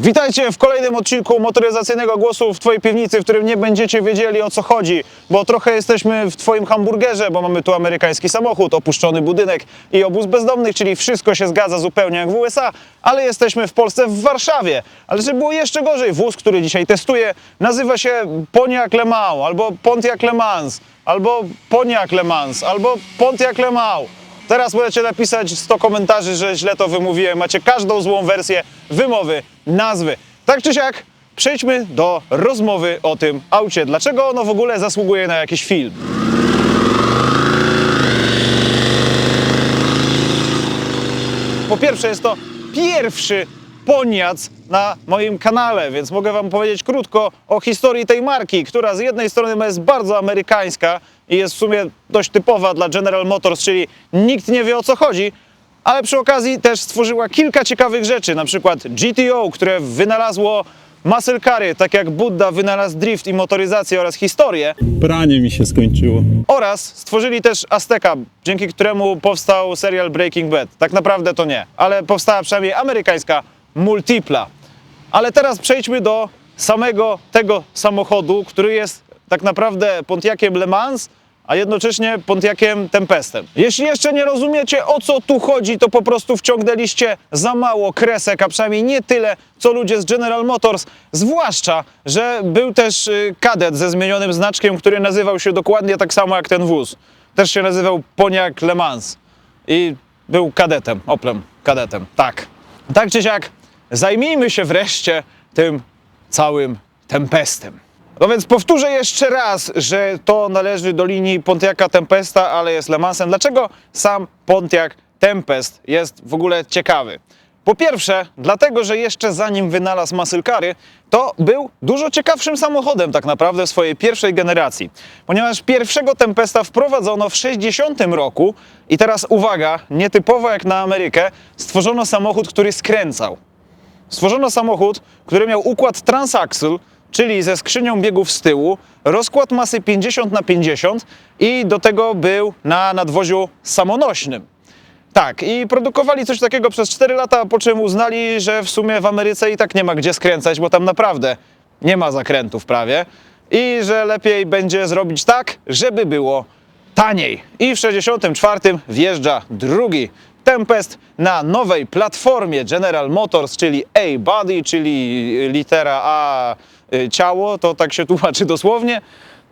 Witajcie w kolejnym odcinku motoryzacyjnego głosu w Twojej piwnicy, w którym nie będziecie wiedzieli o co chodzi, bo trochę jesteśmy w Twoim hamburgerze, bo mamy tu amerykański samochód, opuszczony budynek i obóz bezdomnych, czyli wszystko się zgadza zupełnie jak w USA, ale jesteśmy w Polsce, w Warszawie. Ale żeby było jeszcze gorzej, wóz, który dzisiaj testuję, nazywa się Pontiac Le Mans, albo Pontiac Le Mans, albo Pontiac Le Mans, albo Pontiac Le Mans. Teraz możecie napisać 100 komentarzy, że źle to wymówiłem. Macie każdą złą wersję wymowy, nazwy. Tak czy siak, przejdźmy do rozmowy o tym aucie. Dlaczego ono w ogóle zasługuje na jakiś film? Po pierwsze, jest to pierwszy poniac na moim kanale, więc mogę Wam powiedzieć krótko o historii tej marki, która z jednej strony jest bardzo amerykańska i jest w sumie dość typowa dla General Motors, czyli nikt nie wie o co chodzi, ale przy okazji też stworzyła kilka ciekawych rzeczy, na przykład GTO, które wynalazło muscle cary, tak jak Buddha wynalazł drift i motoryzację oraz historię, Pranie mi się skończyło. oraz stworzyli też Azteka, dzięki któremu powstał serial Breaking Bad. Tak naprawdę to nie, ale powstała przynajmniej amerykańska Multipla. Ale teraz przejdźmy do samego tego samochodu, który jest tak naprawdę Pontiaciem Le Mans, a jednocześnie Pontiaciem Tempestem. Jeśli jeszcze nie rozumiecie o co tu chodzi, to po prostu wciągnęliście za mało kresek, a przynajmniej nie tyle, co ludzie z General Motors, zwłaszcza, że był też y, kadet ze zmienionym znaczkiem, który nazywał się dokładnie tak samo jak ten wóz. Też się nazywał Pontiac Le Mans i był kadetem, Oplem kadetem, tak. Tak czy siak, zajmijmy się wreszcie tym całym Tempestem. No więc powtórzę jeszcze raz, że to należy do linii Pontiaca Tempesta, ale jest Le Mansem. Dlaczego sam Pontiac Tempest jest w ogóle ciekawy? Po pierwsze, dlatego, że jeszcze zanim wynalazł muscle cary, to był dużo ciekawszym samochodem tak naprawdę swojej pierwszej generacji. Ponieważ pierwszego Tempesta wprowadzono w 60 roku i teraz uwaga, nietypowo jak na Amerykę, stworzono samochód, który skręcał. Stworzono samochód, który miał układ transaxle, czyli ze skrzynią biegów z tyłu, rozkład masy 50 na 50 i do tego był na nadwoziu samonośnym. Tak, i produkowali coś takiego przez 4 lata, po czym uznali, że w sumie w Ameryce i tak nie ma gdzie skręcać, bo tam naprawdę nie ma zakrętów prawie i że lepiej będzie zrobić tak, żeby było taniej. I w 64 wjeżdża drugi Tempest na nowej platformie General Motors, czyli A-Body, czyli litera A y, ciało, to tak się tłumaczy dosłownie.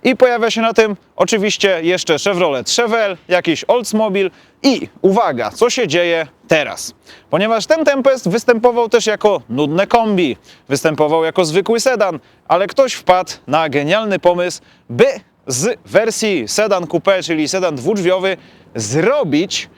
I pojawia się na tym oczywiście jeszcze Chevrolet Chevelle, jakiś Oldsmobile i uwaga, co się dzieje teraz? Ponieważ ten Tempest występował też jako nudne kombi, występował jako zwykły sedan, ale ktoś wpadł na genialny pomysł, by z wersji sedan coupé, czyli sedan dwudrzwiowy, zrobić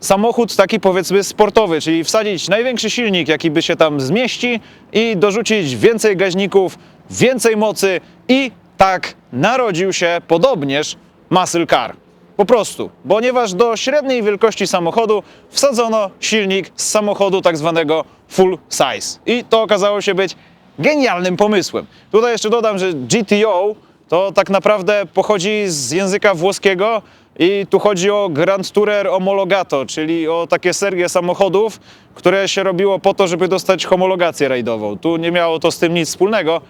samochód taki powiedzmy sportowy, czyli wsadzić największy silnik, jaki by się tam zmieści i dorzucić więcej gaźników, więcej mocy i tak narodził się podobnież muscle car. Po prostu, ponieważ do średniej wielkości samochodu wsadzono silnik z samochodu tak zwanego full size. I to okazało się być genialnym pomysłem. Tutaj jeszcze dodam, że GTO to tak naprawdę pochodzi z języka włoskiego i tu chodzi o Grand Tourer Homologato, czyli o takie serię samochodów, które się robiło po to, żeby dostać homologację rajdową. Tu nie miało to z tym nic wspólnego,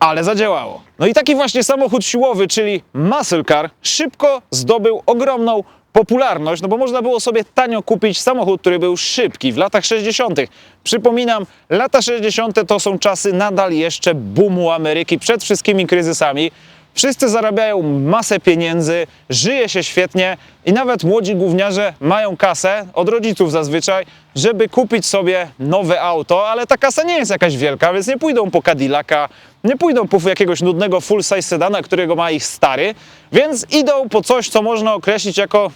ale zadziałało. No i taki właśnie samochód siłowy, czyli muscle car, szybko zdobył ogromną popularność, no bo można było sobie tanio kupić samochód, który był szybki w latach 60. Przypominam, lata 60. to są czasy nadal jeszcze boomu Ameryki przed wszystkimi kryzysami. Wszyscy zarabiają masę pieniędzy, żyje się świetnie i nawet młodzi gówniarze mają kasę, od rodziców zazwyczaj, żeby kupić sobie nowe auto, ale ta kasa nie jest jakaś wielka, więc nie pójdą po Cadillaca, nie pójdą po jakiegoś nudnego full-size sedana, którego ma ich stary, więc idą po coś, co można określić jako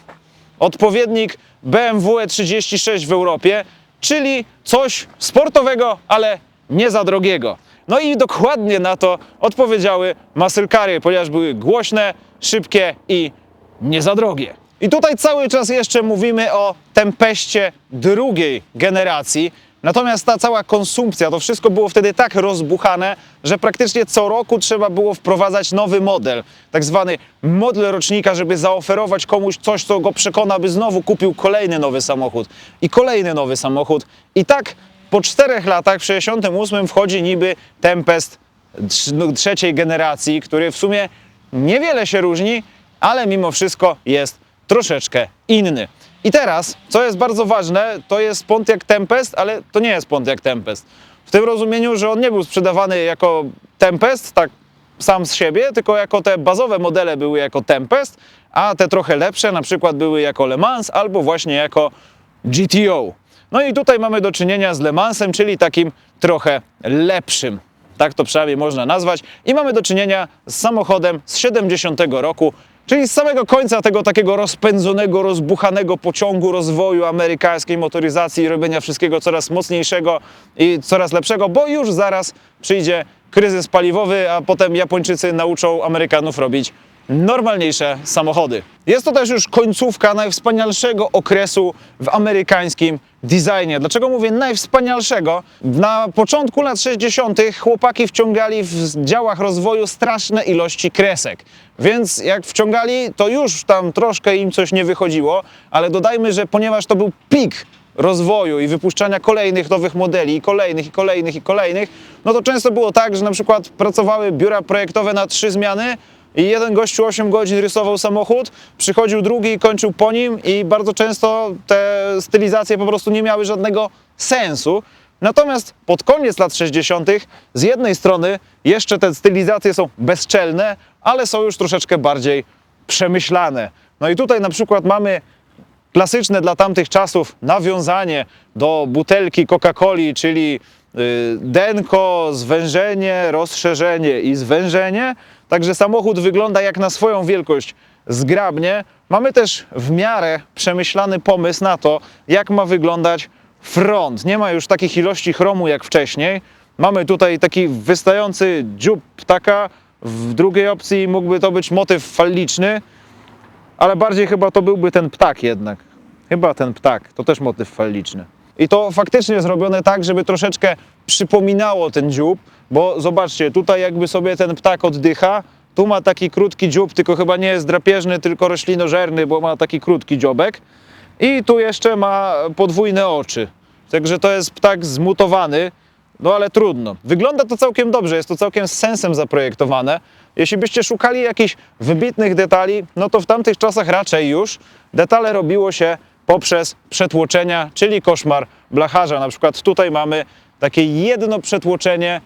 odpowiednik BMW E36 w Europie, czyli coś sportowego, ale nie za drogiego. No i dokładnie na to odpowiedziały muscle-cary, ponieważ były głośne, szybkie i nie za drogie. I tutaj cały czas jeszcze mówimy o Tempeście drugiej generacji, Natomiast ta cała konsumpcja, to wszystko było wtedy tak rozbuchane, że praktycznie co roku trzeba było wprowadzać nowy model, tak zwany model rocznika, żeby zaoferować komuś coś, co go przekona, by znowu kupił kolejny nowy samochód i kolejny nowy samochód. I tak po czterech latach, w 68 wchodzi niby Tempest no, trzeciej generacji, który w sumie niewiele się różni, ale mimo wszystko jest troszeczkę inny. I teraz, co jest bardzo ważne, to jest Pontiac Tempest, ale to nie jest Pontiac Tempest. W tym rozumieniu, że on nie był sprzedawany jako Tempest, tak sam z siebie, tylko jako te bazowe modele były jako Tempest, a te trochę lepsze na przykład były jako Le Mans albo właśnie jako GTO. No i tutaj mamy do czynienia z Le Mansem, czyli takim trochę lepszym. Tak to przynajmniej można nazwać. I mamy do czynienia z samochodem z 70 roku, czyli z samego końca tego takiego rozpędzonego, rozbuchanego pociągu rozwoju amerykańskiej motoryzacji i robienia wszystkiego coraz mocniejszego i coraz lepszego, bo już zaraz przyjdzie kryzys paliwowy, a potem Japończycy nauczą Amerykanów robić normalniejsze samochody. Jest to też już końcówka najwspanialszego okresu w amerykańskim designie. Dlaczego mówię najwspanialszego? Na początku lat 60. chłopaki wciągali w działach rozwoju straszne ilości kresek. Więc jak wciągali, to już tam troszkę im coś nie wychodziło, ale dodajmy, że ponieważ to był pik rozwoju i wypuszczania kolejnych nowych modeli, i kolejnych, i kolejnych, i kolejnych, no to często było tak, że na przykład pracowały biura projektowe na trzy zmiany i jeden gościu 8 godzin rysował samochód, przychodził drugi i kończył po nim i bardzo często te stylizacje po prostu nie miały żadnego sensu. Natomiast pod koniec lat 60. z jednej strony jeszcze te stylizacje są bezczelne, ale są już troszeczkę bardziej przemyślane. No i tutaj na przykład mamy klasyczne dla tamtych czasów nawiązanie do butelki Coca-Coli, czyli y, denko, zwężenie, rozszerzenie i zwężenie. Także samochód wygląda jak na swoją wielkość zgrabnie. Mamy też w miarę przemyślany pomysł na to, jak ma wyglądać front. Nie ma już takich ilości chromu jak wcześniej. Mamy tutaj taki wystający dziób ptaka. W drugiej opcji mógłby to być motyw falliczny, ale bardziej chyba to byłby ten ptak jednak. Chyba ten ptak, to też motyw falliczny. I to faktycznie zrobione tak, żeby troszeczkę przypominało ten dziób, bo zobaczcie, tutaj jakby sobie ten ptak oddycha, tu ma taki krótki dziób, tylko chyba nie jest drapieżny, tylko roślinożerny, bo ma taki krótki dziobek. I tu jeszcze ma podwójne oczy. Także to jest ptak zmutowany, no ale trudno. Wygląda to całkiem dobrze, jest to całkiem z sensem zaprojektowane. Jeśli byście szukali jakichś wybitnych detali, no to w tamtych czasach raczej już detale robiło się poprzez przetłoczenia, czyli koszmar blacharza. Na przykład tutaj mamy takie jedno przetłoczenie,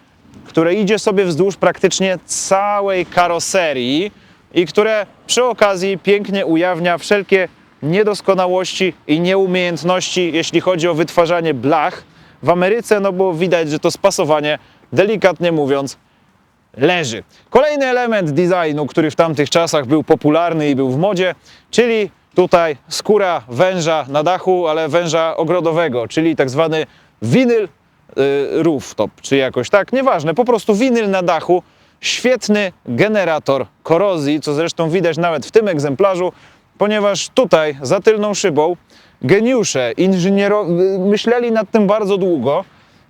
które idzie sobie wzdłuż praktycznie całej karoserii i które przy okazji pięknie ujawnia wszelkie niedoskonałości i nieumiejętności, jeśli chodzi o wytwarzanie blach w Ameryce, no bo widać, że to spasowanie, delikatnie mówiąc, leży. Kolejny element designu, który w tamtych czasach był popularny i był w modzie, czyli tutaj skóra węża na dachu, ale węża ogrodowego, czyli tak zwany winyl y, rooftop, czy jakoś tak, nieważne, po prostu winyl na dachu, świetny generator korozji, co zresztą widać nawet w tym egzemplarzu, ponieważ tutaj za tylną szybą geniusze, inżyniero y, myśleli nad tym bardzo długo,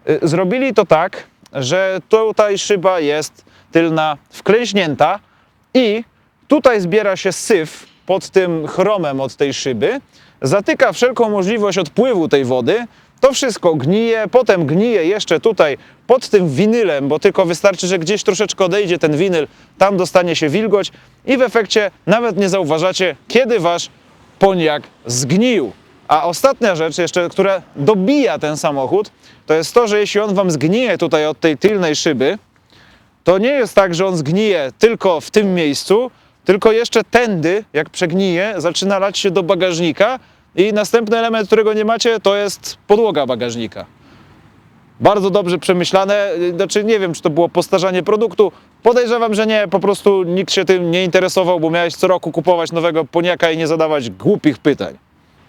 y, zrobili to tak, że tutaj szyba jest tylna wklęśnięta i tutaj zbiera się syf pod tym chromem od tej szyby, zatyka wszelką możliwość odpływu tej wody, to wszystko gnije, potem gnije jeszcze tutaj pod tym winylem, bo tylko wystarczy, że gdzieś troszeczkę odejdzie ten winyl, tam dostanie się wilgoć i w efekcie nawet nie zauważacie, kiedy wasz poniak zgnił. A ostatnia rzecz jeszcze, która dobija ten samochód, to jest to, że jeśli on wam zgnije tutaj od tej tylnej szyby, to nie jest tak, że on zgnije tylko w tym miejscu, tylko jeszcze tędy, jak przegnije, zaczyna lać się do bagażnika i następny element, którego nie macie, to jest podłoga bagażnika. Bardzo dobrze przemyślane, znaczy nie wiem, czy to było postarzanie produktu, podejrzewam, że nie, po prostu nikt się tym nie interesował, bo miałeś co roku kupować nowego poniaka i nie zadawać głupich pytań.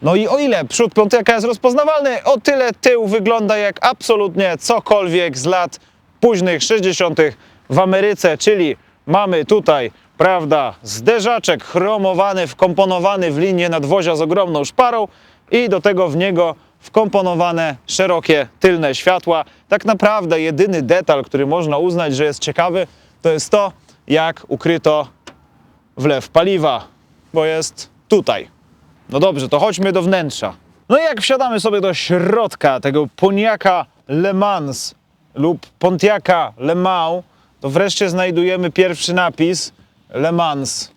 No i o ile przód piąteka jest rozpoznawalny, o tyle tył wygląda jak absolutnie cokolwiek z lat późnych 60. w Ameryce, czyli mamy tutaj, prawda, zderzaczek chromowany, wkomponowany w linię nadwozia z ogromną szparą i do tego w niego wkomponowane szerokie tylne światła. Tak naprawdę jedyny detal, który można uznać, że jest ciekawy, to jest to, jak ukryto wlew paliwa, bo jest tutaj. No dobrze, to chodźmy do wnętrza. No i jak wsiadamy sobie do środka tego poniaka Le Mans lub Pontiaca Le Mans, to wreszcie znajdujemy pierwszy napis Le Mans,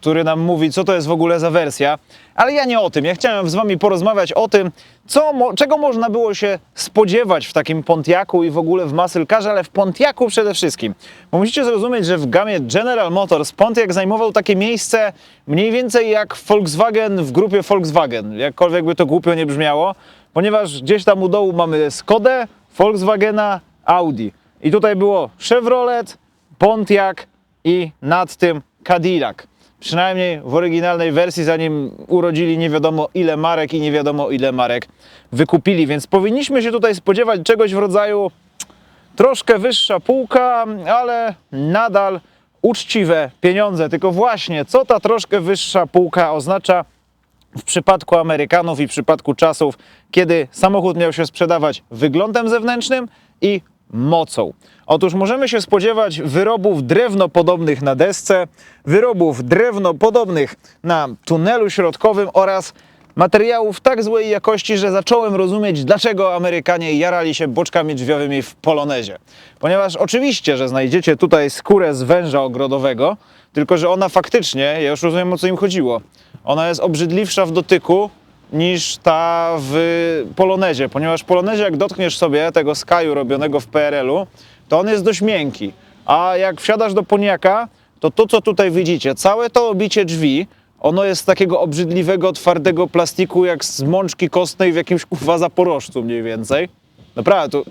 który nam mówi, co to jest w ogóle za wersja. Ale ja nie o tym. Ja chciałem z Wami porozmawiać o tym, co, czego można było się spodziewać w takim Pontiacu i w ogóle w Muscle Carze, ale w Pontiacu przede wszystkim. Bo musicie zrozumieć, że w gamie General Motors Pontiac zajmował takie miejsce mniej więcej jak Volkswagen w grupie Volkswagen, jakkolwiek by to głupio nie brzmiało, ponieważ gdzieś tam u dołu mamy Skodę, Volkswagena, Audi. I tutaj było Chevrolet, Pontiac i nad tym Cadillac. Przynajmniej w oryginalnej wersji, zanim urodzili nie wiadomo ile marek i nie wiadomo ile marek wykupili, więc powinniśmy się tutaj spodziewać czegoś w rodzaju troszkę wyższa półka, ale nadal uczciwe pieniądze. Tylko właśnie, co ta troszkę wyższa półka oznacza w przypadku Amerykanów i w przypadku czasów, kiedy samochód miał się sprzedawać wyglądem zewnętrznym i mocą. Otóż możemy się spodziewać wyrobów drewnopodobnych na desce, wyrobów drewnopodobnych na tunelu środkowym oraz materiałów tak złej jakości, że zacząłem rozumieć, dlaczego Amerykanie jarali się boczkami drzwiowymi w Polonezie. Ponieważ oczywiście, że znajdziecie tutaj skórę z węża ogrodowego, tylko że ona faktycznie, ja już rozumiem o co im chodziło, ona jest obrzydliwsza w dotyku niż ta w Polonezie, ponieważ Polonezie jak dotkniesz sobie tego skaju robionego w PRL-u, to on jest dość miękki, a jak wsiadasz do poniaka, to to co tutaj widzicie, całe to obicie drzwi, ono jest z takiego obrzydliwego, twardego plastiku, jak z mączki kostnej w jakimś kuwa zaporożcu mniej więcej. Naprawdę, to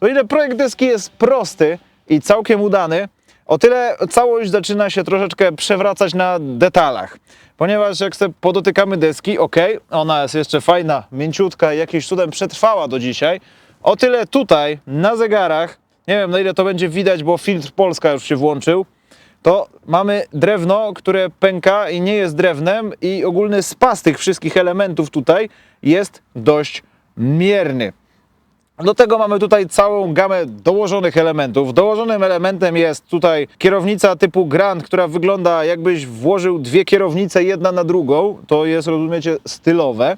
o ile projekt deski jest prosty i całkiem udany, o tyle całość zaczyna się troszeczkę przewracać na detalach. Ponieważ jak sobie podotykamy deski, ok, ona jest jeszcze fajna, mięciutka i cudem przetrwała do dzisiaj. O tyle tutaj na zegarach, nie wiem na ile to będzie widać, bo filtr Polska już się włączył, to mamy drewno, które pęka i nie jest drewnem i ogólny spas tych wszystkich elementów tutaj jest dość mierny. Do tego mamy tutaj całą gamę dołożonych elementów. Dołożonym elementem jest tutaj kierownica typu Grand, która wygląda jakbyś włożył dwie kierownice jedna na drugą. To jest, rozumiecie, stylowe.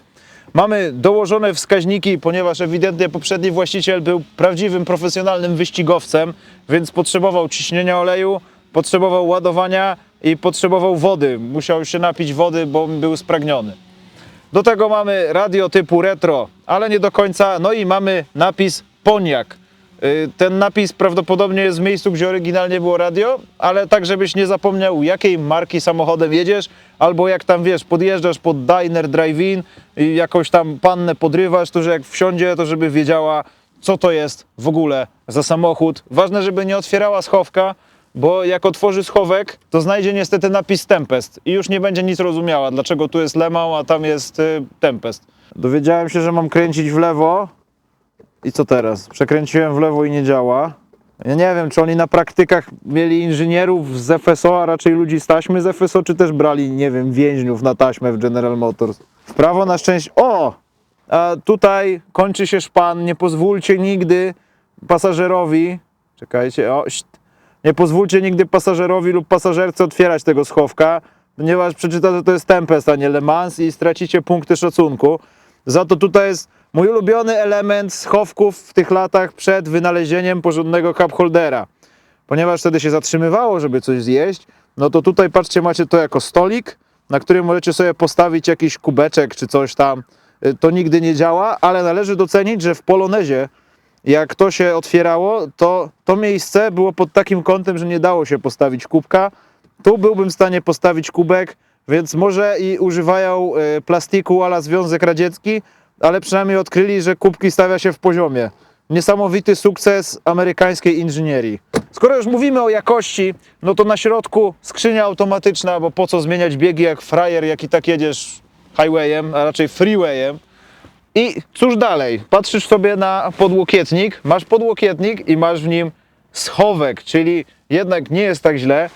Mamy dołożone wskaźniki, ponieważ ewidentnie poprzedni właściciel był prawdziwym, profesjonalnym wyścigowcem, więc potrzebował ciśnienia oleju, potrzebował ładowania i potrzebował wody. Musiał się napić wody, bo był spragniony. Do tego mamy radio typu retro, ale nie do końca. No i mamy napis Poniak. Y, Ten napis prawdopodobnie jest w miejscu, gdzie oryginalnie było radio, ale tak, żebyś nie zapomniał, jakiej marki samochodem jedziesz, albo jak tam wiesz, podjeżdżasz pod diner, drive-in i jakąś tam pannę podrywasz, to że jak wsiądzie, to żeby wiedziała, co to jest w ogóle za samochód. Ważne, żeby nie otwierała schowka, bo jak otworzy schowek, to znajdzie niestety napis Tempest i już nie będzie nic rozumiała, dlaczego tu jest Lemał, a tam jest y, Tempest. Dowiedziałem się, że mam kręcić w lewo i co teraz? Przekręciłem w lewo i nie działa. Ja nie wiem, czy oni na praktykach mieli inżynierów z FSO, a raczej ludzi z taśmy z FSO, czy też brali, nie wiem, więźniów na taśmę w General Motors. W prawo na szczęście... O! A tutaj kończy się szpan, nie pozwólcie nigdy pasażerowi... Czekajcie, o. Nie pozwólcie nigdy pasażerowi lub pasażerce otwierać tego schowka, ponieważ przeczyta, że to jest Tempest, a nie Le Mans i stracicie punkty szacunku. Za to tutaj jest mój ulubiony element schowków w tych latach przed wynalezieniem porządnego cup holdera. Ponieważ wtedy się zatrzymywało, żeby coś zjeść, no to tutaj patrzcie, macie to jako stolik, na którym możecie sobie postawić jakiś kubeczek czy coś tam. Y, To nigdy nie działa, ale należy docenić, że w Polonezie jak to się otwierało, to to miejsce było pod takim kątem, że nie dało się postawić kubka. Tu byłbym w stanie postawić kubek, więc może i używają e, plastiku ala Związek Radziecki, ale przynajmniej odkryli, że kubki stawia się w poziomie. Niesamowity sukces amerykańskiej inżynierii. Skoro już mówimy o jakości, no to na środku skrzynia automatyczna, bo po co zmieniać biegi jak frajer, jak i tak jedziesz highwayem, a raczej freewayem. I cóż dalej? Patrzysz sobie na podłokietnik, masz podłokietnik i masz w nim schowek, czyli jednak nie jest tak źle.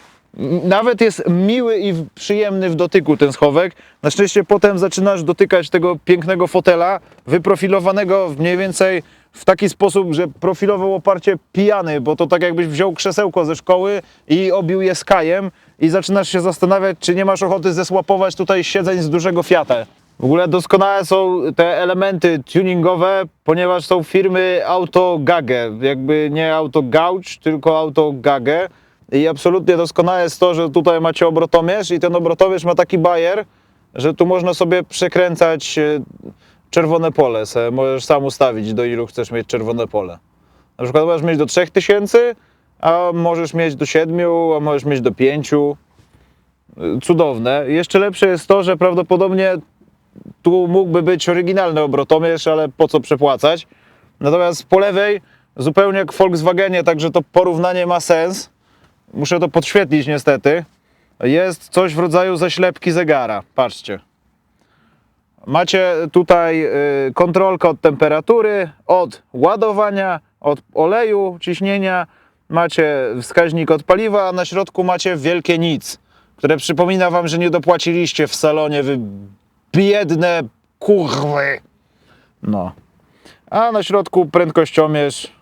Nawet jest miły i przyjemny w dotyku ten schowek. Na szczęście potem zaczynasz dotykać tego pięknego fotela, wyprofilowanego mniej więcej w taki sposób, że profilował oparcie pijany, bo to tak jakbyś wziął krzesełko ze szkoły i obił je skajem i zaczynasz się zastanawiać, czy nie masz ochoty zesłapować tutaj siedzeń z dużego Fiata. W ogóle doskonałe są te elementy tuningowe, ponieważ są firmy Auto Gage, jakby nie Auto Gauge, tylko Auto Gage. I absolutnie doskonałe jest to, że tutaj macie obrotomierz i ten obrotomierz ma taki bajer, że tu można sobie przekręcać e, czerwone pole. Se możesz sam ustawić, do ilu chcesz mieć czerwone pole. Na przykład możesz mieć do 3000, a możesz mieć do 7, a możesz mieć do 5. Cudowne. Jeszcze lepsze jest to, że prawdopodobnie tu mógłby być oryginalny obrotomierz, ale po co przepłacać. Natomiast po lewej, zupełnie jak w Volkswagenie, także to porównanie ma sens. Muszę to podświetlić niestety. Jest coś w rodzaju zaślepki zegara. Patrzcie. Macie tutaj y, kontrolkę od temperatury, od ładowania, od oleju, ciśnienia. Macie wskaźnik od paliwa, a na środku macie wielkie nic, które przypomina wam, że nie dopłaciliście w salonie, wy biedne kurwy. No. A na środku prędkościomierz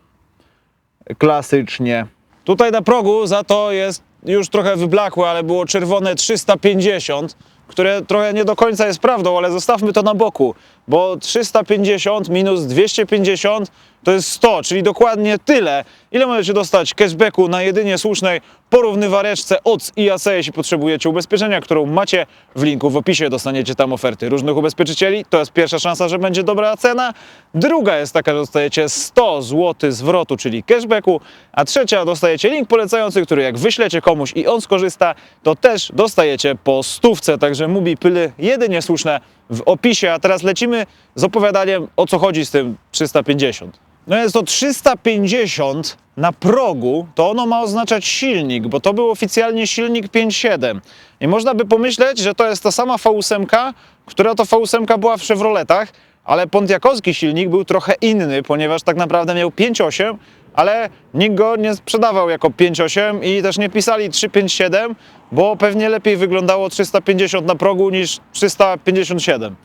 klasycznie. Tutaj na progu za to jest już trochę wyblakłe, ale było czerwone 350, które trochę nie do końca jest prawdą, ale zostawmy to na boku, bo 350 minus 250 to jest 100, czyli dokładnie tyle, ile możecie dostać cashbacku na jedynie słusznej porównywareczce od IAC, jeśli potrzebujecie ubezpieczenia, którą macie w linku w opisie, dostaniecie tam oferty różnych ubezpieczycieli, to jest pierwsza szansa, że będzie dobra cena, druga jest taka, że dostajecie 100 zł zwrotu, czyli cashbacku, a trzecia dostajecie link polecający, który jak wyślecie komuś i on skorzysta, to też dostajecie po stówce, także Mubi Pyly jedynie słuszne w opisie, a teraz lecimy z opowiadaniem o co chodzi z tym 350. No jest to 350 na progu, to ono ma oznaczać silnik, bo to był oficjalnie silnik 5.7. I można by pomyśleć, że to jest ta sama V8, która to V8 była w Chevroletach, ale pontiakowski silnik był trochę inny, ponieważ tak naprawdę miał 5.8, ale nikt go nie sprzedawał jako 5.8 i też nie pisali 357, bo pewnie lepiej wyglądało 350 na progu niż 357.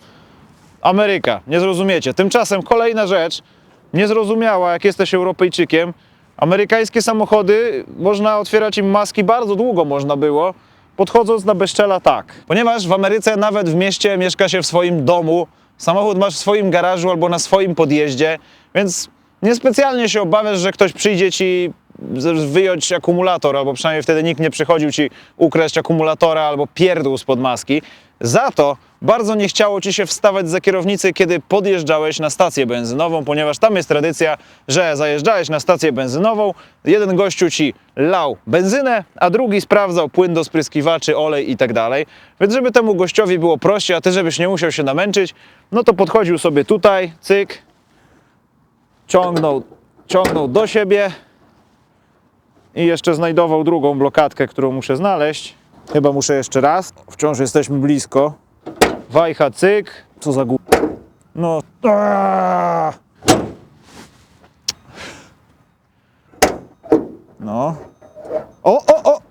Ameryka, nie zrozumiecie. Tymczasem kolejna rzecz, niezrozumiała, jak jesteś Europejczykiem. Amerykańskie samochody, można otwierać im maski bardzo długo można było, podchodząc na bezczela tak. Ponieważ w Ameryce nawet w mieście mieszka się w swoim domu, samochód masz w swoim garażu albo na swoim podjeździe, więc niespecjalnie się obawiasz, że ktoś przyjdzie ci wyjąć akumulator, albo przynajmniej wtedy nikt nie przychodził ci ukraść akumulatora albo pierdół spod maski. Za to bardzo nie chciało ci się wstawać za kierownicy, kiedy podjeżdżałeś na stację benzynową, ponieważ tam jest tradycja, że zajeżdżałeś na stację benzynową, jeden gościu ci lał benzynę, a drugi sprawdzał płyn do spryskiwaczy, olej i tak dalej. Więc żeby temu gościowi było prościej, a ty żebyś nie musiał się namęczyć, no to podchodził sobie tutaj, cyk, ciągnął, ciągnął do siebie i jeszcze znajdował drugą blokadkę, którą muszę znaleźć. Chyba muszę jeszcze raz. Wciąż jesteśmy blisko. Wajcha, cyk. Co za gó... No. Aaaa! No. O, o, o!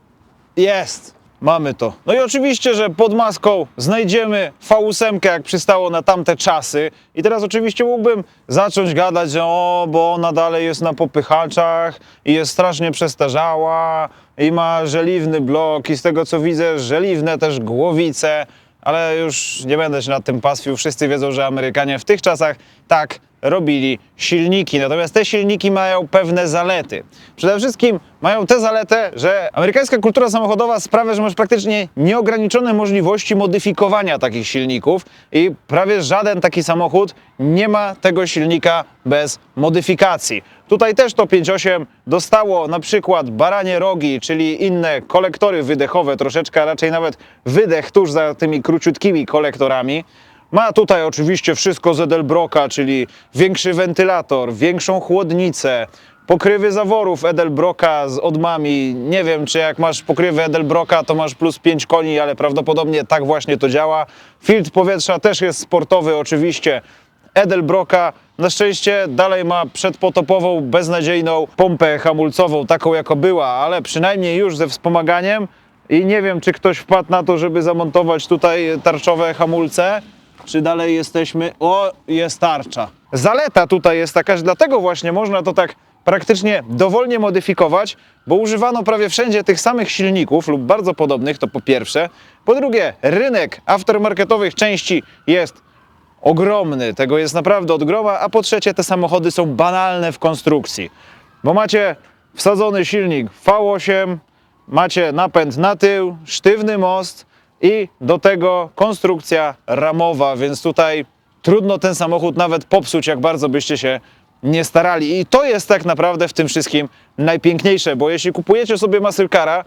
Jest! Mamy to. No i oczywiście, że pod maską znajdziemy V8, jak przystało na tamte czasy. I teraz oczywiście mógłbym zacząć gadać, że o, bo ona dalej jest na popychaczach i jest strasznie przestarzała i ma żeliwny blok i z tego co widzę, żeliwne też głowice, ale już nie będę się nad tym pastwił. Wszyscy wiedzą, że Amerykanie w tych czasach tak robili silniki. Natomiast te silniki mają pewne zalety. Przede wszystkim mają tę zaletę, że amerykańska kultura samochodowa sprawia, że masz praktycznie nieograniczone możliwości modyfikowania takich silników i prawie żaden taki samochód nie ma tego silnika bez modyfikacji. Tutaj też to 5.8 dostało na przykład baranie rogi, czyli inne kolektory wydechowe, troszeczkę raczej nawet wydech tuż za tymi króciutkimi kolektorami. Ma tutaj oczywiście wszystko z Edelbrocka, czyli większy wentylator, większą chłodnicę, pokrywy zaworów Edelbrocka z odmami. Nie wiem, czy jak masz pokrywę Edelbrocka, to masz plus 5 koni, ale prawdopodobnie tak właśnie to działa. Filtr powietrza też jest sportowy oczywiście. Edelbrocka na szczęście dalej ma przedpotopową, beznadziejną pompę hamulcową, taką jako była, ale przynajmniej już ze wspomaganiem. I nie wiem, czy ktoś wpadł na to, żeby zamontować tutaj tarczowe hamulce, czy dalej jesteśmy. O, jest tarcza. Zaleta tutaj jest taka, że dlatego właśnie można to tak praktycznie dowolnie modyfikować, bo używano prawie wszędzie tych samych silników lub bardzo podobnych, to po pierwsze. Po drugie, rynek aftermarketowych części jest ogromny, tego jest naprawdę od groma, a po trzecie te samochody są banalne w konstrukcji, bo macie wsadzony silnik V8, macie napęd na tył, sztywny most i do tego konstrukcja ramowa, więc tutaj trudno ten samochód nawet popsuć, jak bardzo byście się nie starali. I to jest tak naprawdę w tym wszystkim najpiękniejsze, bo jeśli kupujecie sobie Masylkara,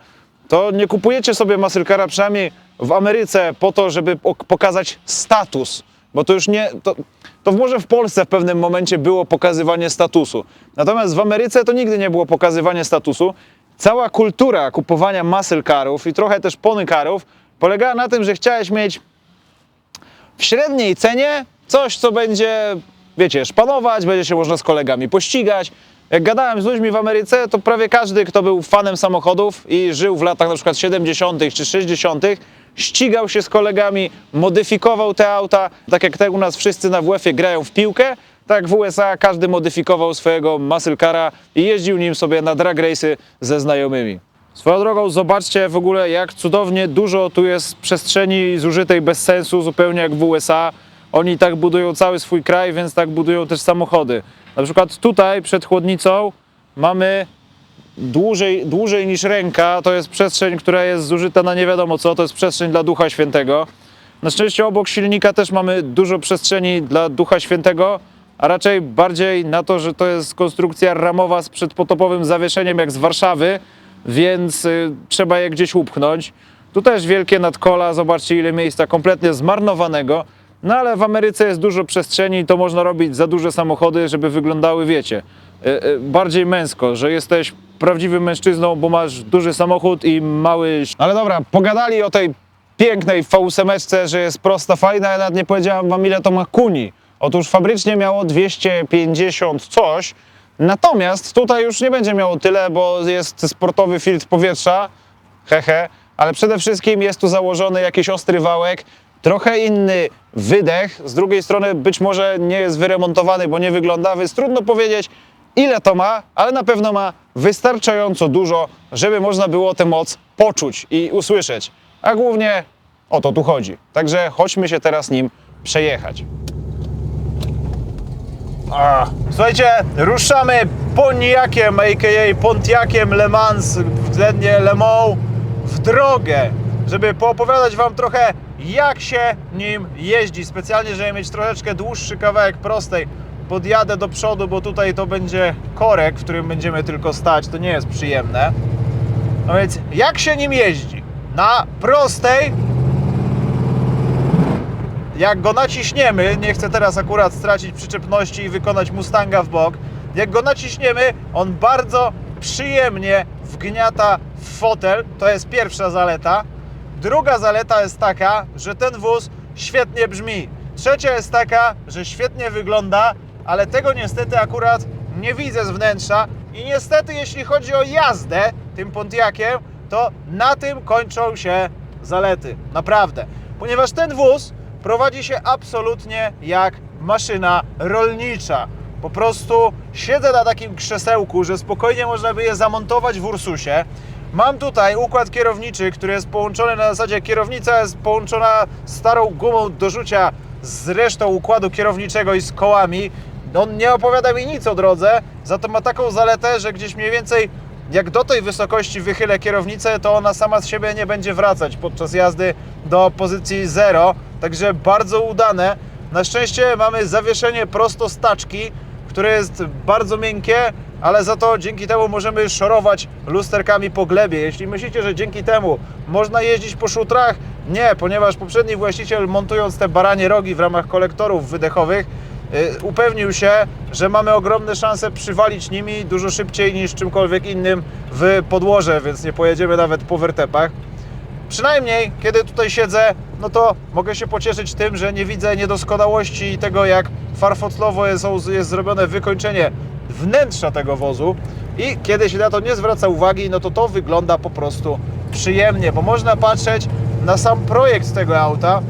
to nie kupujecie sobie Masylkara przynajmniej w Ameryce po to, żeby ok- pokazać status, bo to już nie, to, to może w Polsce w pewnym momencie było pokazywanie statusu. Natomiast w Ameryce to nigdy nie było pokazywanie statusu. Cała kultura kupowania Masylkarów i trochę też ponykarów polegała na tym, że chciałeś mieć w średniej cenie coś, co będzie, wiecie, szpanować, będzie się można z kolegami pościgać. Jak gadałem z ludźmi w Ameryce, to prawie każdy, kto był fanem samochodów i żył w latach na przykład 70. czy 60., ścigał się z kolegami, modyfikował te auta, tak jak te u nas wszyscy na WF-ie grają w piłkę, tak w USA każdy modyfikował swojego muscle cara i jeździł nim sobie na drag race'y ze znajomymi. Swoją drogą, zobaczcie w ogóle, jak cudownie dużo tu jest przestrzeni zużytej bez sensu, zupełnie jak w USA. Oni tak budują cały swój kraj, więc tak budują też samochody. Na przykład tutaj przed chłodnicą mamy dłużej, dłużej niż ręka. To jest przestrzeń, która jest zużyta na nie wiadomo co. To jest przestrzeń dla Ducha Świętego. Na szczęście obok silnika też mamy dużo przestrzeni dla Ducha Świętego, a raczej bardziej na to, że to jest konstrukcja ramowa z przedpotopowym zawieszeniem jak z Warszawy, więc y, trzeba je gdzieś upchnąć. Tu też wielkie nadkola, zobaczcie ile miejsca kompletnie zmarnowanego. No ale w Ameryce jest dużo przestrzeni i to można robić za duże samochody, żeby wyglądały, wiecie, y, y, bardziej męsko, że jesteś prawdziwym mężczyzną, bo masz duży samochód i mały... Ale dobra, pogadali o tej pięknej V8, że jest prosta, fajna, ja nawet nie powiedziałem wam ile to ma kuni. Otóż fabrycznie miało 250 coś, natomiast tutaj już nie będzie miało tyle, bo jest sportowy filtr powietrza, hehe, ale przede wszystkim jest tu założony jakiś ostry wałek, trochę inny wydech, z drugiej strony być może nie jest wyremontowany, bo nie wygląda, więc trudno powiedzieć ile to ma, ale na pewno ma wystarczająco dużo, żeby można było tę moc poczuć i usłyszeć. A głównie o to tu chodzi. Także chodźmy się teraz nim przejechać. A, słuchajcie, ruszamy Pontiaciem, a.k.a. Pontiaciem Le Mans, względnie Le Mans, w drogę, żeby poopowiadać Wam trochę, jak się nim jeździ. Specjalnie, żeby mieć troszeczkę dłuższy kawałek prostej. Podjadę do przodu, bo tutaj to będzie korek, w którym będziemy tylko stać. To nie jest przyjemne. No więc, jak się nim jeździ? Na prostej jak go naciśniemy, nie chcę teraz akurat stracić przyczepności i wykonać Mustanga w bok, jak go naciśniemy, on bardzo przyjemnie wgniata w fotel, to jest pierwsza zaleta. Druga zaleta jest taka, że ten wóz świetnie brzmi. Trzecia jest taka, że świetnie wygląda, ale tego niestety akurat nie widzę z wnętrza i niestety jeśli chodzi o jazdę tym Pontiaciem, to na tym kończą się zalety. Naprawdę. Ponieważ ten wóz prowadzi się absolutnie jak maszyna rolnicza. Po prostu siedzę na takim krzesełku, że spokojnie można by je zamontować w Ursusie. Mam tutaj układ kierowniczy, który jest połączony na zasadzie kierownica jest połączona starą gumą do rzucia z resztą układu kierowniczego i z kołami. On nie opowiada mi nic o drodze, za to ma taką zaletę, że gdzieś mniej więcej jak do tej wysokości wychylę kierownicę, to ona sama z siebie nie będzie wracać podczas jazdy do pozycji 0. Także bardzo udane. Na szczęście mamy zawieszenie prosto z taczki, które jest bardzo miękkie, ale za to dzięki temu możemy szorować lusterkami po glebie. Jeśli myślicie, że dzięki temu można jeździć po szutrach, nie, ponieważ poprzedni właściciel montując te baranie rogi w ramach kolektorów wydechowych, y, upewnił się, że mamy ogromne szanse przywalić nimi dużo szybciej niż czymkolwiek innym w podłoże, więc nie pojedziemy nawet po wertepach. Przynajmniej, kiedy tutaj siedzę, no to mogę się pocieszyć tym, że nie widzę niedoskonałości tego, jak farfoclowo jest, jest zrobione wykończenie wnętrza tego wozu i kiedy się na to nie zwraca uwagi, no to to wygląda po prostu przyjemnie, bo można patrzeć na sam projekt tego auta,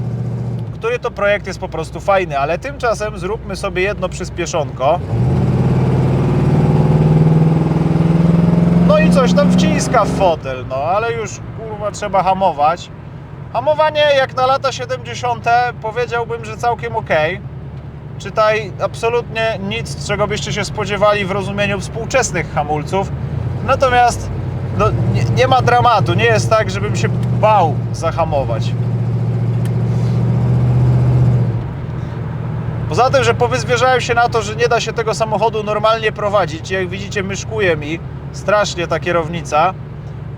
który to projekt jest po prostu fajny, ale tymczasem zróbmy sobie jedno przyspieszonko. No i coś tam wciska w fotel, no ale już kurwa trzeba hamować. Hamowanie jak na lata 70. powiedziałbym, że całkiem ok. czytaj absolutnie nic, czego byście się spodziewali w rozumieniu współczesnych hamulców. Natomiast no, nie, nie ma dramatu, nie jest tak, żebym się bał zahamować. Poza tym, że powyzwierzałem się na to, że nie da się tego samochodu normalnie prowadzić. Jak widzicie, myszkuje mi strasznie ta kierownica.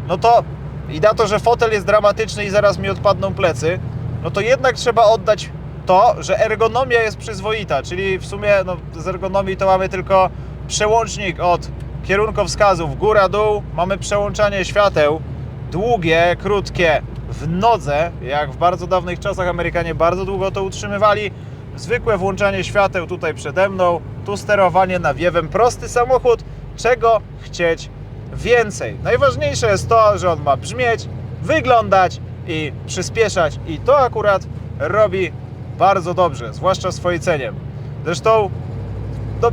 No to i na to, że fotel jest dramatyczny i zaraz mi odpadną plecy, no to jednak trzeba oddać to, że ergonomia jest przyzwoita, czyli w sumie no, z ergonomii to mamy tylko przełącznik od kierunkowskazów góra-dół, mamy przełączanie świateł długie, krótkie w nodze, jak w bardzo dawnych czasach Amerykanie bardzo długo to utrzymywali. Zwykłe włączanie świateł tutaj przede mną, tu sterowanie nawiewem, prosty samochód, czego chcieć więcej. Najważniejsze jest to, że on ma brzmieć, wyglądać i przyspieszać i to akurat robi bardzo dobrze, zwłaszcza swojej cenie. Zresztą to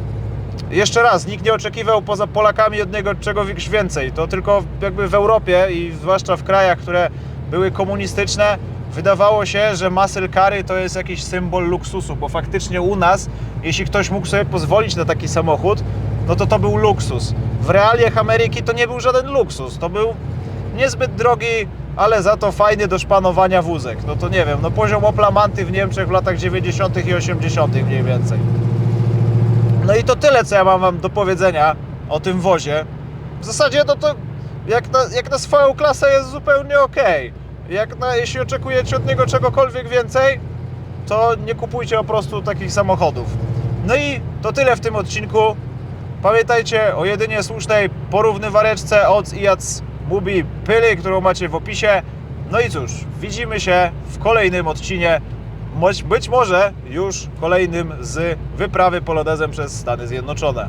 jeszcze raz, nikt nie oczekiwał poza Polakami od niego czegoś więcej. To tylko jakby w Europie i zwłaszcza w krajach, które były komunistyczne, wydawało się, że muscle cary to jest jakiś symbol luksusu, bo faktycznie u nas, jeśli ktoś mógł sobie pozwolić na taki samochód, no to to był luksus. W realiach Ameryki to nie był żaden luksus, to był niezbyt drogi, ale za to fajny do szpanowania wózek. No to nie wiem, no poziom Opla Manty w Niemczech w latach 90. i 80. mniej więcej. No i to tyle, co ja mam Wam do powiedzenia o tym wozie. W zasadzie no to jak na, jak na swoją klasę jest zupełnie ok. Jak na, jeśli oczekujecie od niego czegokolwiek więcej, to nie kupujcie po prostu takich samochodów. No i to tyle w tym odcinku. Pamiętajcie o jedynie słusznej porównywareczce od IAC Mubi Pyly, którą macie w opisie. No i cóż, widzimy się w kolejnym odcinie być może już kolejnym z wyprawy polonezem przez Stany Zjednoczone.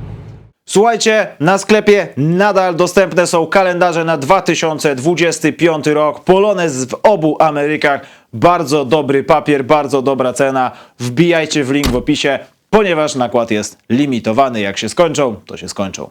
Słuchajcie, na sklepie nadal dostępne są kalendarze na 2025 rok. Polonez w obu Amerykach. Bardzo dobry papier, bardzo dobra cena. Wbijajcie w link w opisie, ponieważ nakład jest limitowany. Jak się skończą, to się skończą.